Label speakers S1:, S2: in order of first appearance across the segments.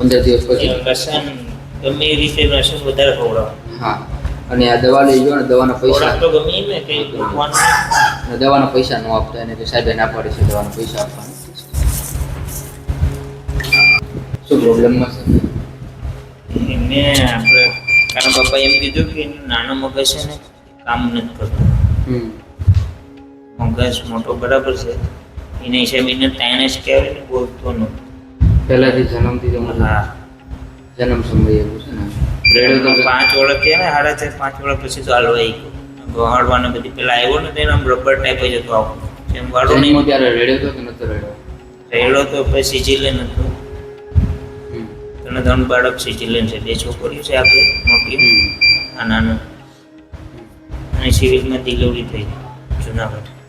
S1: પંદર દિવસ પછી.
S2: લસણ ગમે એ રીતે લસણ વધારે ખવડાવો.
S1: હા. અને આ દવા લઈ ગયો ને દવાના પૈસા
S2: તો ગમે ને ભગવાન
S1: અને દવાના પૈસા ન આપતા એને કે સાહેબે ના પાડે છે દવાના પૈસા આપવાના. શું પ્રોબ્લેમમાં છે?
S2: એમને આપણે કારણ પપ્પા એમ કીધું કે નાનો મગજ છે ને કામ નથી કરતું.
S1: હમ.
S2: મગજ મોટો બરાબર છે. એના હિસાબે એને ટાઈણે જ કહેવાય ને બોલતો નહોતો
S1: પહેલાથી જન્મથી તમારે
S2: હા.
S1: જન્મ સમય એવું છે ને. રેડિયો તો
S2: પાંચ વર્ષ થયા ને સાડા ચાર પાંચ વર્ષ પછી તો હાલવા આવી ગયો હળવાને બધી પેલા આવ્યો ને તો આમ રબર ટાઈપ જ હતો આવો. એમ વાળો નહીં.
S1: ત્યારે રેડિયો તો કે નતો રેડિયો?
S2: રેડો તો પછી સિજીલેન હતો.
S1: હમ.
S2: તને ત્રણ બાળક સિજીલેન છે. બે છોકરીઓ છે આપણે મોટી. આ નાનું. અને સિવિલમાં ડિલિવરી થઈ જુનાગઢ.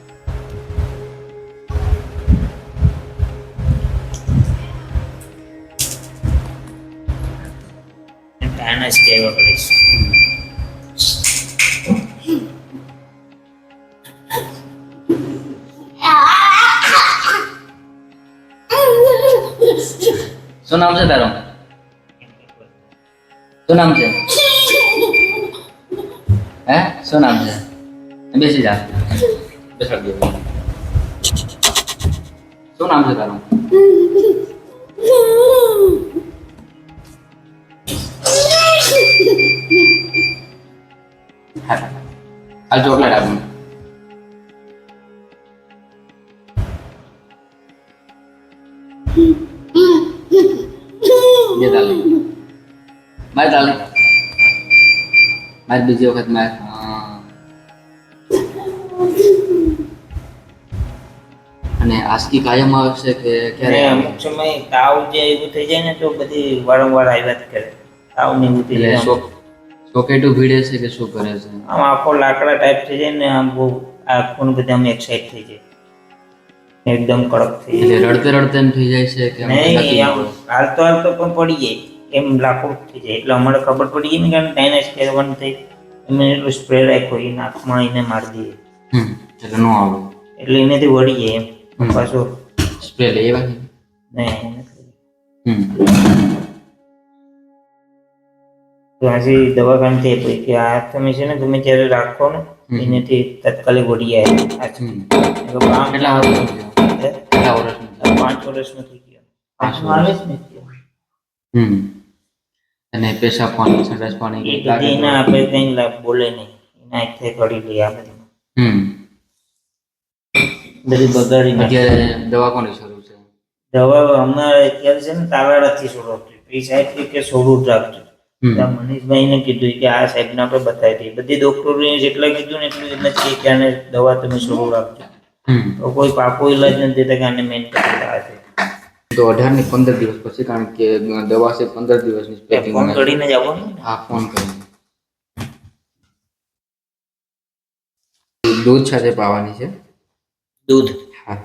S2: જ કહેવા પડે છે.
S1: શું નામ છે તારું? શું નામ છે? હે? શું નામ છે? બેસી જા. બેસાડી દે. શું નામ છે તારું? હા હાલ ચોકલેટ આપું બે તાલી બાય તાલી બાય બીજી વખત મારે અને આસકી કાયમ આવશે કે ક્યારે
S2: અમુક સમય તાવ જે એવું થઈ જાય ને તો બધી વારંવાર આવ્યા જ કરે. તાવ
S1: નિવૃત્તિ સોકેટું ભીડે છે કે શું કરે છે?
S2: આમ આખો લાકડા ટાઈપ થઈ જાય ને આમ બહુ આખું ને બધા આમ એક્સાઇટ થઈ જાય. એકદમ કડક થઈ જાય.
S1: રડતે રડતે એમ થઈ જાય છે કે
S2: નહીં આમ હાલતો હાલતો પણ પડી જાય. એમ લાકડું થઈ જાય. એટલે અમારે ખબર પડી ગઈ ને કારણ ટાઈનાસ વન થઈ. અમે એટલું સ્પ્રે રાખ્યો એ નાકમાં એને મારી દઈએ
S1: એટલે નો આવે.
S2: એટલે એનાથી વળી જાય એમ. પાછો
S1: સ્પ્રે લઈ આવ્યા
S2: નહીં
S1: હમ.
S2: તો દવાખાને થઈ પડી કે આ તમે છે ને તમે જ્યારે રાખો ને એનાથી તત્કાલિક વળી જાય? પાંચ વર્ષનો થઈ ગયો.
S1: પાંચ
S2: પાંચ માલે જ નથી
S1: અને પેશાબ પાણી સંડાસ પાણી
S2: એ બધી એના આપણે કંઈ બોલે નહીં. એના એકથી કરી લઈએ આ બધી.
S1: હમ.
S2: બધી બગાડી
S1: અત્યારે દવા કોની શરૂ છે?
S2: દવા અમારે અત્યારે છે ને તાલાળાથી છોડો એ પૈસા એટલે કે છોડું જ રાખજો. ત્યાં મનીષભાઈને કીધું કે આ સાહેબને આપણે બતાવી દઈએ. બધી ડોક્ટરોએ જેટલા કીધું ને એટલું એમ છે કે આને દવા તમે શરૂ રાખજો. તો કોઈ પાકો ઇલાજ નથી દેતા કે આને મેન કરતા છે.
S1: તો અઢાર ને પંદર દિવસ પછી કારણ કે દવા છે પંદર દિવસની
S2: ફોન કરીને જ આવવાનું
S1: હા ફોન કરીને. દૂધ સાથે પાવાની છે?
S2: દૂધ?
S1: હા.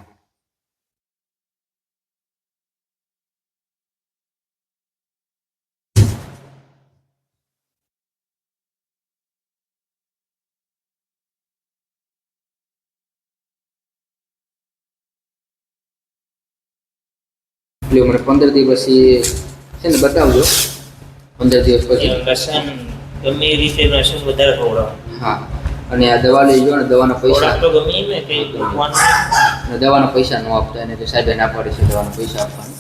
S1: એટલે મને પંદર દિવસ પછી છે ને બતાવજો. પંદર દિવસ પછી.
S2: ગમે એ રીતે લસણ વધારે ખવડાવવાનું
S1: હા. અને આ દવા લઈ ગયો ને દવાના પૈસા.
S2: તો ગમે ને કંઈ
S1: અને દવાના પૈસા ન આપતા એને કે સાહેબ ના પાડે છે દવાના પૈસા આપવાના.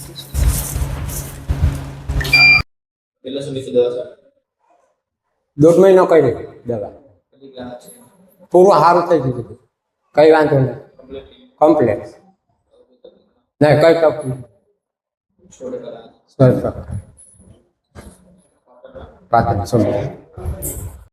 S3: દોઢ મહિનો કઈ રહી દવા. પૂરું સારું થઈ ગયું કઈ વાંધો નહીં. કમ્પ્લેટ નહીં કઈ તકલીફ சார் சார். பிரார்த்தனை சொல்லுங்கள்